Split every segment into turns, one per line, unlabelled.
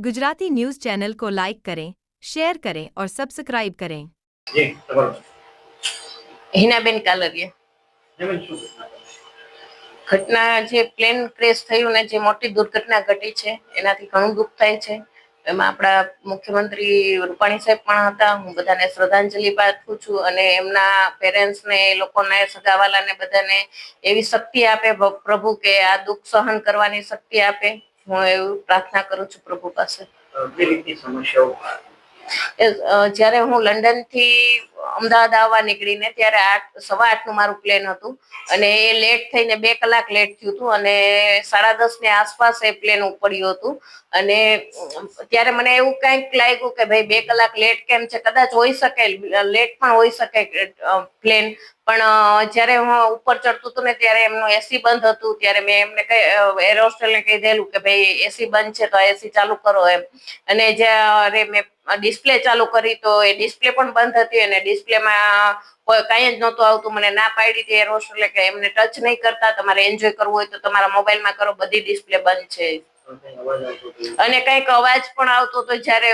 Gujarati news channel को like करें share करें और सब्सक्राइब करें
જી તમારું
હિનાબેન કાલરિયા
જમીન શું ઘટના બની?
ઘટના જે પ્લેન ક્રેશ થયું ને જે મોટી દુર્ઘટના ઘટી છે એનાથી ઘણું દુઃખ થાય છે એમાં આપણા મુખ્યમંત્રી રૂપાણી સાહેબ પણ હતા હું બધાને શ્રદ્ધાંજલિ પાઠવું છું અને એમના પેરેન્ટ્સને એ લોકોને સગાવાલાને બધાને એવી શક્તિ આપે ભ- પ્રભુ કે આ દુઃખ સહન કરવાની શક્તિ આપે હું એવું પ્રાર્થના કરું છું પ્રભુ પાસે. જ્યારે હું લંડનથી અમદાવાદ આવવા નીકળીને ત્યારે આઠ સવા આઠનું મારું પ્લેન હતું અને એ લેટ થઈને બે કલાક લેટ થયું હતું અને સાડા દસની આસપાસ એ પ્લેન ઉપડ્યું હતું. અને ત્યારે મને એવું કંઈક લાગ્યું કે ભાઈ બે કલાક લેટ કેમ છે? કદાચ હોઈ શકે લેટ પણ હોઈ શકે પ્લેન પણ જ્યારે હું ઉપર ચડતું હતું ને ત્યારે એમનું એસી બંધ હતું, ત્યારે મેં એમને એર હોસ્ટેલને કહી દેલું કે ભાઈ એસી બંધ છે તો એસી ચાલુ કરો એમ. અને જ્યારે મેં ડિસ્પ્લે ચાલુ કરી તો એ ડિસ્પ્લે પણ બંધ હતી અને ડિસ્પ્લેમાં કોઈ કાંઈ જ નહોતું આવતું, મને ના પાડી હતી એર હોસ્ટેલે કે એમને ટચ નહીં કરતા, તમારે એન્જોય કરવું હોય તો તમારા મોબાઈલમાં કરો, બધી ડિસ્પ્લે બંધ છે. અને કંઈક અવાજ પણ આવતો હતો જયારે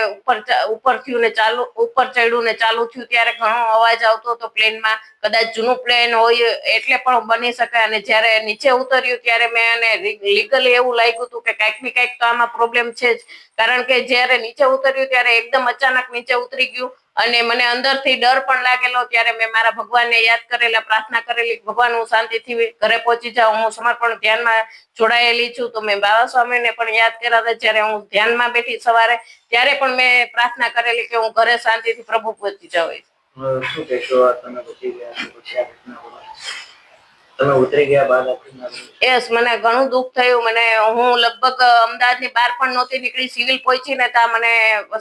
ઉપર થયું ને ચાલુ, ઉપર ચડ્યું ને ચાલુ થયું ત્યારે ઘણો અવાજ આવતો હતો પ્લેનમાં કદાચ જૂનું પ્લેન હોય એટલે પણ બની શકે અને જયારે નીચે ઉતર્યું ત્યારે મેં એને લીગલી એવું લાગ્યું હતું કે કંઈક ને કંઈક તો આમાં પ્રોબ્લેમ છે જ. કારણ કે જયારે નીચે ઉતર્યું ત્યારે એકદમ અચાનક નીચે ઉતરી ગયું અને મને અંદરથી ડર પણ લાગેલો ત્યારે મેં મારા ભગવાનને યાદ કરેલા, પ્રાર્થના કરેલી ભગવાન, હું શાંતિથી ઘરે પહોંચી જાઉં, હું સમર્પણ ધ્યાનમાં જોડાયેલી છું. તો મેં બાબા સ્વામીને પણ યાદ કર્યા હતા જ્યારે હું ધ્યાનમાં બેઠી સવારે, ત્યારે પણ મેં પ્રાર્થના કરેલી કે હું ઘરે શાંતિથી પ્રભુ પહોંચી જાઉં.
શું કહેશો ગયા છો પછી આ ઘટના બની?
યસ મને ઘણું દુઃખ થયું. મને હું લગભગ અમદાવાદની બહાર પણ નહોતી નીકળી. સિવિલ પહોંચીને ત્યાં મને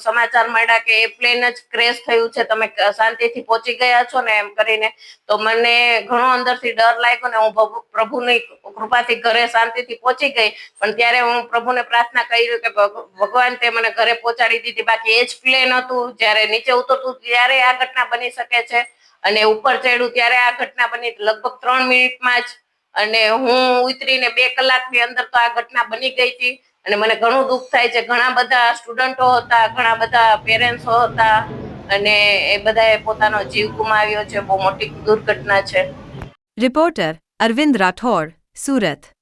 સમાચાર મળ્યા કે એ પ્લેન જ ક્રેશ થયું છે. તમે શાંતિથી પહોંચી ગયા છો ને એમ કરીને. તો મને ઘણો અંદરથી ડર લાગ્યો ને હું પ્રભુની કૃપાથી ઘરે શાંતિથી પહોંચી ગઈ. પણ ત્યારે હું પ્રભુને પ્રાર્થના કરી કે ભગવાન તે મને ઘરે પહોંચાડી દીધી. બાકી એ જ પ્લેન હતું. જ્યારે નીચે ઉતરતું, ત્યારે આ ઘટના બની શકે છે. અને ઉપર ચડ્યું ત્યારે આ ઘટના બની લગભગ ત્રણ મિનિટમાં જ અને હું ઉતરીને બે કલાકની અંદર તો આ ઘટના બની ગઈ હતી. અને મને ઘણું દુઃખ થાય છે. ઘણા બધા સ્ટુડન્ટો હતા, ઘણા બધા પેરેન્ટ્સો હતા અને એ બધાએ પોતાનો જીવ ગુમાવ્યો છે. બહુ મોટી દુર્ઘટના છે.
રિપોર્ટર અરવિંદ રાઠોડ, સુરત.